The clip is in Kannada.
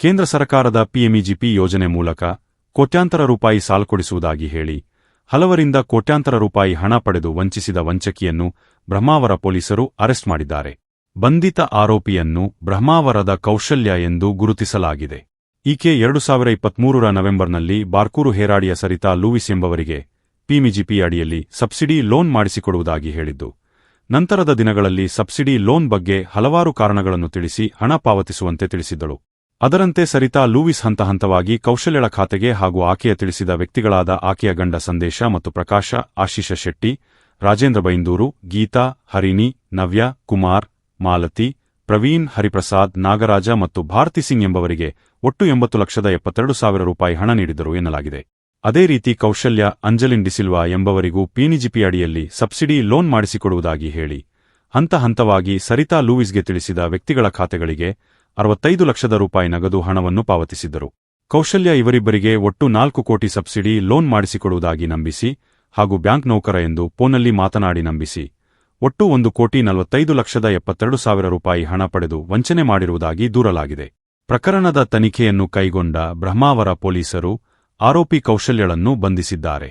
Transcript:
ಕೇಂದ್ರ ಸರ್ಕಾರದ ಪಿಎಂಇಜಿಪಿ ಯೋಜನೆ ಮೂಲಕ ಕೋಟ್ಯಾಂತರ ರೂಪಾಯಿ ಸಾಲ ಕೊಡಿಸುವುದಾಗಿ ಹೇಳಿ, ಹಲವರಿಂದ ಕೋಟ್ಯಾಂತರ ರೂಪಾಯಿ ಹಣ ಪಡೆದು ವಂಚಿಸಿದ ವಂಚಕಿಯನ್ನು ಬ್ರಹ್ಮಾವರ ಪೊಲೀಸರು ಅರೆಸ್ಟ್ ಮಾಡಿದ್ದಾರೆ. ಬಂಧಿತ ಆರೋಪಿಯನ್ನು ಬ್ರಹ್ಮಾವರದ ಕೌಶಲ್ಯ ಎಂದು ಗುರುತಿಸಲಾಗಿದೆ. ಈಕೆ ಎರಡು ಸಾವಿರ ಇಪ್ಪತ್ಮೂರರ ನವೆಂಬರ್ನಲ್ಲಿ ಬಾರ್ಕೂರು ಹೇರಾಡಿಯ ಸರಿತಾ ಲೂವಿಸ್ ಎಂಬವರಿಗೆ ಪಿಮಿಜಿಪಿ ಅಡಿಯಲ್ಲಿ ಸಬ್ಸಿಡಿ ಲೋನ್ ಮಾಡಿಸಿಕೊಡುವುದಾಗಿ ಹೇಳಿದ್ದು, ನಂತರದ ದಿನಗಳಲ್ಲಿ ಸಬ್ಸಿಡಿ ಲೋನ್ ಬಗ್ಗೆ ಹಲವಾರು ಕಾರಣಗಳನ್ನು ತಿಳಿಸಿ ಹಣ ಪಾವತಿಸುವಂತೆ ತಿಳಿಸಿದ್ದಳು. ಅದರಂತೆ ಸರಿತಾ ಲೂವಿಸ್ ಹಂತ ಹಂತವಾಗಿ ಕೌಶಲ್ಯಳ ಖಾತೆಗೆ ಹಾಗೂ ಆಕೆಯ ತಿಳಿಸಿದ ವ್ಯಕ್ತಿಗಳಾದ ಆಕೆಯ ಗಂಡ ಸಂದೇಶ ಮತ್ತು ಪ್ರಕಾಶ ಆಶೀಶ ಶೆಟ್ಟಿ, ರಾಜೇಂದ್ರ ಬೈಂದೂರು, ಗೀತಾ, ಹರಿಣಿ, ನವ್ಯ, ಕುಮಾರ್, ಮಾಲತಿ, ಪ್ರವೀಣ್, ಹರಿಪ್ರಸಾದ್, ನಾಗರಾಜ ಮತ್ತು ಭಾರತಿ ಸಿಂಗ್ ಎಂಬವರಿಗೆ ಒಟ್ಟು ಎಂಬತ್ತು ಲಕ್ಷದ ಎಪ್ಪತ್ತೆರಡು ಸಾವಿರ ರೂಪಾಯಿ ಹಣ ನೀಡಿದರು ಎನ್ನಲಾಗಿದೆ. ಅದೇ ರೀತಿ ಕೌಶಲ್ಯ, ಅಂಜಲಿನ್ ಡಿಸಿಲ್ವಾ ಎಂಬವರಿಗೂ ಪಿನಿಜಿಪಿ ಅಡಿಯಲ್ಲಿ ಸಬ್ಸಿಡಿ ಲೋನ್ ಮಾಡಿಸಿಕೊಡುವುದಾಗಿ ಹೇಳಿ, ಹಂತ ಹಂತವಾಗಿ ಸರಿತಾ ಲೂವಿಸ್ಗೆ ತಿಳಿಸಿದ ವ್ಯಕ್ತಿಗಳ ಖಾತೆಗಳಿಗೆ ಅರವತ್ತೈದು ಲಕ್ಷದ ರೂಪಾಯಿ ನಗದು ಹಣವನ್ನು ಪಾವತಿಸಿದ್ದರು ಕೌಶಲ್ಯ ಇವರಿಬ್ಬರಿಗೆ ಒಟ್ಟು ನಾಲ್ಕು ಕೋಟಿ ಸಬ್ಸಿಡಿ ಲೋನ್ ಮಾಡಿಸಿಕೊಡುವುದಾಗಿ ನಂಬಿಸಿ ಹಾಗೂ ಬ್ಯಾಂಕ್ ನೌಕರ ಎಂದು ಫೋನಲ್ಲಿ ಮಾತನಾಡಿ ನಂಬಿಸಿ, ಒಟ್ಟು ಒಂದು ಕೋಟಿ ನಲವತ್ತೈದು ಲಕ್ಷದ ಎಪ್ಪತ್ತೆರಡು ಸಾವಿರ ರೂಪಾಯಿ ಹಣ ಪಡೆದು ವಂಚನೆ ಮಾಡಿರುವುದಾಗಿ ದೂರಲಾಗಿದೆ. ಪ್ರಕರಣದ ತನಿಖೆಯನ್ನು ಕೈಗೊಂಡ ಬ್ರಹ್ಮಾವರ ಪೊಲೀಸರು ಆರೋಪಿ ಕೌಶಲ್ಯಗಳನ್ನು ಬಂಧಿಸಿದ್ದಾರೆ.